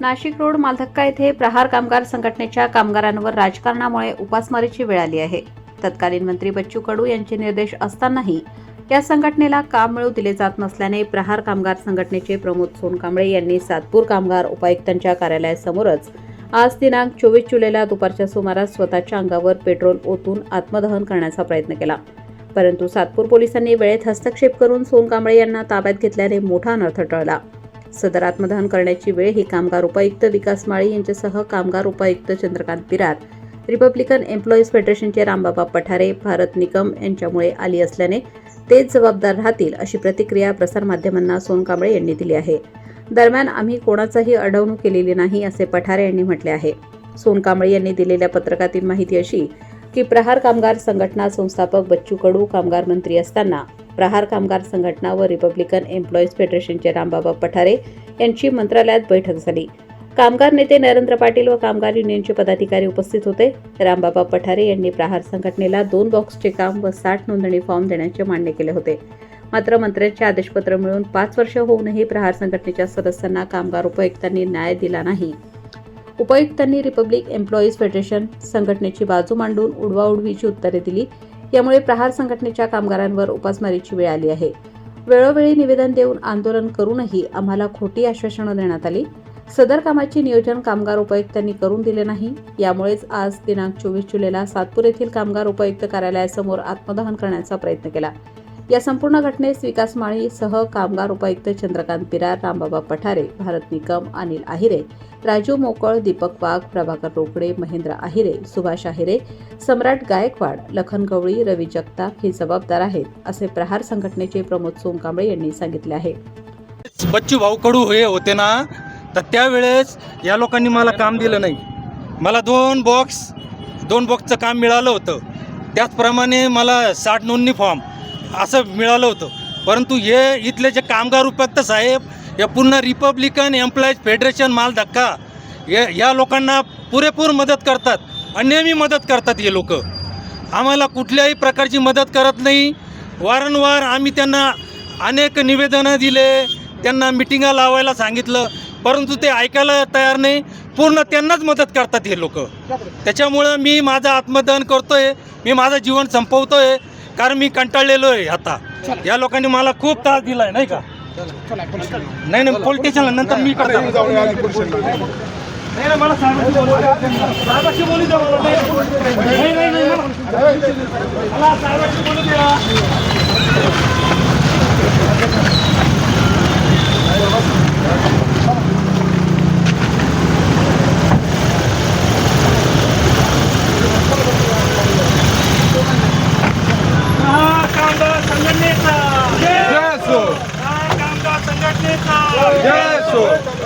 Nashik road Maldhakka येथे प्रहार कामगार संघटनेच्या कामगारांवर राजकारणामुळे उपासमारीची वेळ आली आहे. तत्कालीन मंत्री बच्चू कडू यांचे निर्देश असतानाही या संघटनेला काम मिळू दिले जात नसल्याने प्रहार कामगार संघटनेचे प्रमोद सोनकांबळे यांनी सातपूर कामगार उपायुक्तांच्या कार्यालयासमोरच आज दिनांक चोवीस जुलैला दुपारच्या सुमारास स्वतःच्या अंगावर पेट्रोल ओतून आत्मदहन करण्याचा प्रयत्न केला. परंतु सातपूर पोलिसांनी वेळेत हस्तक्षेप करून सोनकांबळे यांना ताब्यात घेतल्याने मोठा अनर्थ टळला. सदर आत्मदहन करण्याची वेळ ही कामगार उपायुक्त विकास माळी यांच्यासह कामगार उपायुक्त चंद्रकांत पिरात रिपब्लिकन एम्प्लॉईज फेडरेशनचे रामबाबा पठारे भारत निकम यांच्यामुळे आली असल्याने तेच जबाबदार राहतील अशी प्रतिक्रिया प्रसारमाध्यमांना सोनकांबळे यांनी दिली आहे. दरम्यान आम्ही कोणाचाही अडवणूक केलेली नाही असे पठारे यांनी म्हटले आहे. सोनकांबळे यांनी दिलेल्या पत्रकातील माहिती अशी की प्रहार कामगार संघटना संस्थापक बच्चू कडू कामगार मंत्री असताना प्रहार कामगार संघटना व रिपब्लिकन एम्प्लॉईज फेडरेशनचे रामबाबा पठारे यांची मंत्रालयात बैठक झाली. कामगार नेते नरेंद्र पाटील व कामगार युनियनचे पदाधिकारी उपस्थित होते. रामबाबा पठारे यांनी प्रहार संघटनेला दोन बॉक्सचे काम व साठ नोंदणी फॉर्म देण्याचे मान्य केले होते. मात्र मंत्र्यांचे आदेशपत्र मिळून पाच वर्ष होऊनही प्रहार संघटनेच्या सदस्यांना कामगार उपायुक्तांनी न्याय दिला नाही. उपायुक्तांनी रिपब्लिक एम्प्लॉईज फेडरेशन संघटनेची बाजू मांडून उडवाउडवीची उत्तरे दिली. यामुळे प्रहार संघटनेच्या कामगारांवर उपासमारीची वेळ आली आहे. वेळोवेळी निवेदन देऊन आंदोलन करूनही आम्हाला खोटी आश्वासनं देण्यात आली. सदर कामाचे नियोजन कामगार उपायुक्तांनी करून दिले नाही. यामुळेच आज दिनांक चोवीस जुलैला सातपूर येथील कामगार उपायुक्त कार्यालयासमोर आत्मदहन करण्याचा प्रयत्न केला. या संपूर्ण घटनेस विकास माळी सह कामगार उपायुक्त चंद्रकांत पिरार रामबाबा पठारे भारत निकम अनिल आहिरे राजू मोकळ दीपक वाघ प्रभाकर रोकडे महेंद्र आहिरे सुभाष आहिरे सम्राट गायकवाड लखन गवळी रवी जगताप हे जबाबदार आहेत असे प्रहार संघटनेचे प्रमोद सोनकांबळे यांनी सांगितले आहे. बच्चू भाऊ कडू हे होते ना तर त्यावेळेस या लोकांनी मला काम दिलं नाही. मला दोन बॉक्स दोन बॉक्सचं काम मिळालं होतं. त्याचप्रमाणे मला साठ नोंदणी फॉर्म असं मिळालं होतं. परंतु हे इथले जे कामगार उपयुक्त साहेब या पूर्ण रिपब्लिकन एम्प्लॉईज फेडरेशन माल धक्का या या लोकांना पुरेपूर मदत करतात आणि नेहमी मदत करतात हे लोक. आम्हाला कुठल्याही प्रकारची मदत करत नाही. वारंवार आम्ही त्यांना अनेक निवेदनं दिले त्यांना मिटिंगा लावायला सांगितलं परंतु ते ऐकायला तयार नाही. पूर्ण त्यांनाच मदत करतात हे लोक. त्याच्यामुळं मी माझं आत्मदहन करतोय मी माझं जीवन संपवतोय. कारण मी कंटाळलेलो आहे आता या लोकांनी मला खूप त्रास दिलाय नाही का? नाही नाही पोलीस स्टेशनला नंतर मी करतो. नाही मला साहेबांशी बोलू द्या. मला. नाही नाही नाही मला- मला साहेबांशी बोलू द्या हा कामगार संघटनेचा हा कामगार संघटनेचा